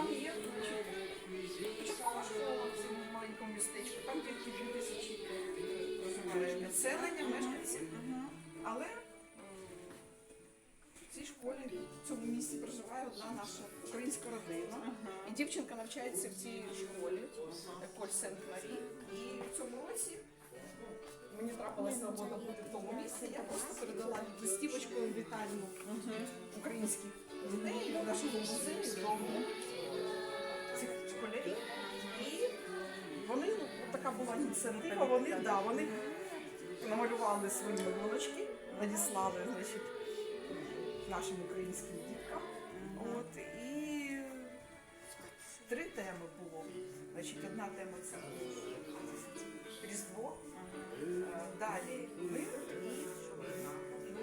там є початкова школа в цьому маленькому містечку, там тільки 2000 проживає населення, мешканців. Але в цій школі, в цьому місці проживає одна наша українська родина. І дівчинка навчається в цій школі, Коль Сент Марі. І в цьому році мені трапилась нагода бути в тому місці. Я просто передала листівочку вітальну. Українських дітей музеї дому. цих школярів. І вони, така була ініціатива, вони, да, вони намалювали свої малюночки, надіслали значить, нашим українським діткам. От, і три теми було. Значить, одна тема це Різдво, далі мир, і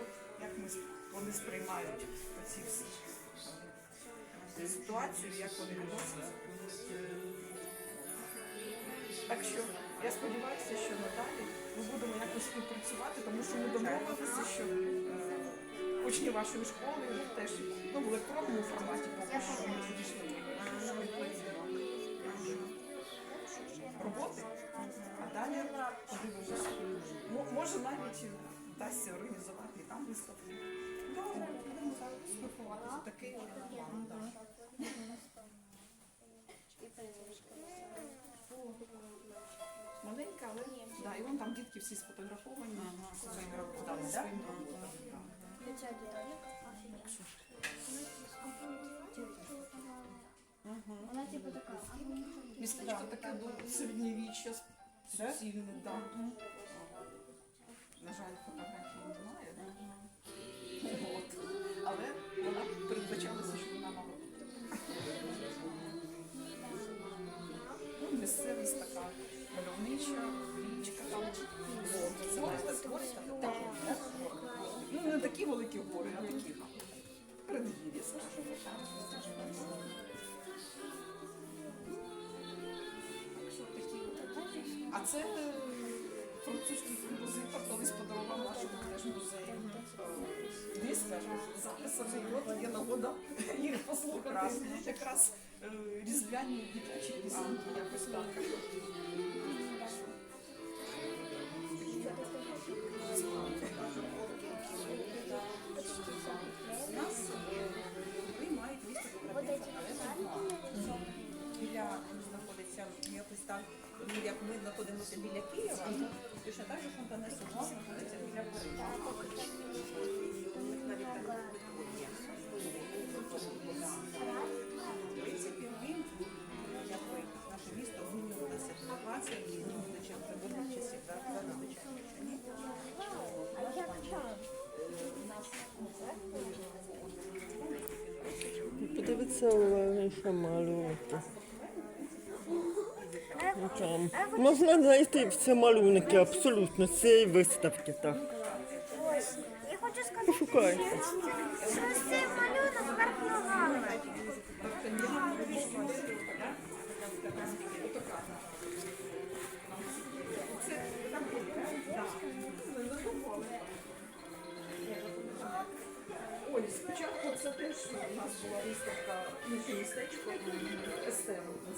от як ми, вони сприймають оці всі ситуацію, як вони відносяться. Так що я сподіваюся, що надалі ми будемо якось співпрацювати, тому що ми домовилися, що е, учні вашої школи теж ну, в електронному форматі поки що ми підійшли роботи, а далі подивимося. Мо- Може навіть вдасться організувати і там да, і вон там дітки всі сфотографовані своїми роботами. Своїми роботами. да. Вона типу така. Містечко таке до середньовіччя суцільне, да. На жаль, фотографії немає. От. Але вона передбачалася, що вона мала бути. Ну, Місцевість така мальовнича, великі гори, а. Такі от. А це е, французький композитор колись подарував нашому теж музею. Диска записаний, от є нагода їх послухати. Якраз е, різдвяні дитячі пісеньки, якось так. Знаходимося біля Києва, точно так же Фонтане Сова знаходиться біля Парижа. У них навіть там квиток є. В принципі, він, якби наше місто змінювалося ситуація, і будучи приборних часів, так, зараз звичайно, що ні. Подивитися Лариса малюнки. Там. Можна знайти всі малюнки абсолютно з цієї виставки. Так. Ось. Я хочу сказати, Пошукай. що цей малюнок верх ногами. Оль, спочатку це теж у нас була виставка інше містечко СТМ.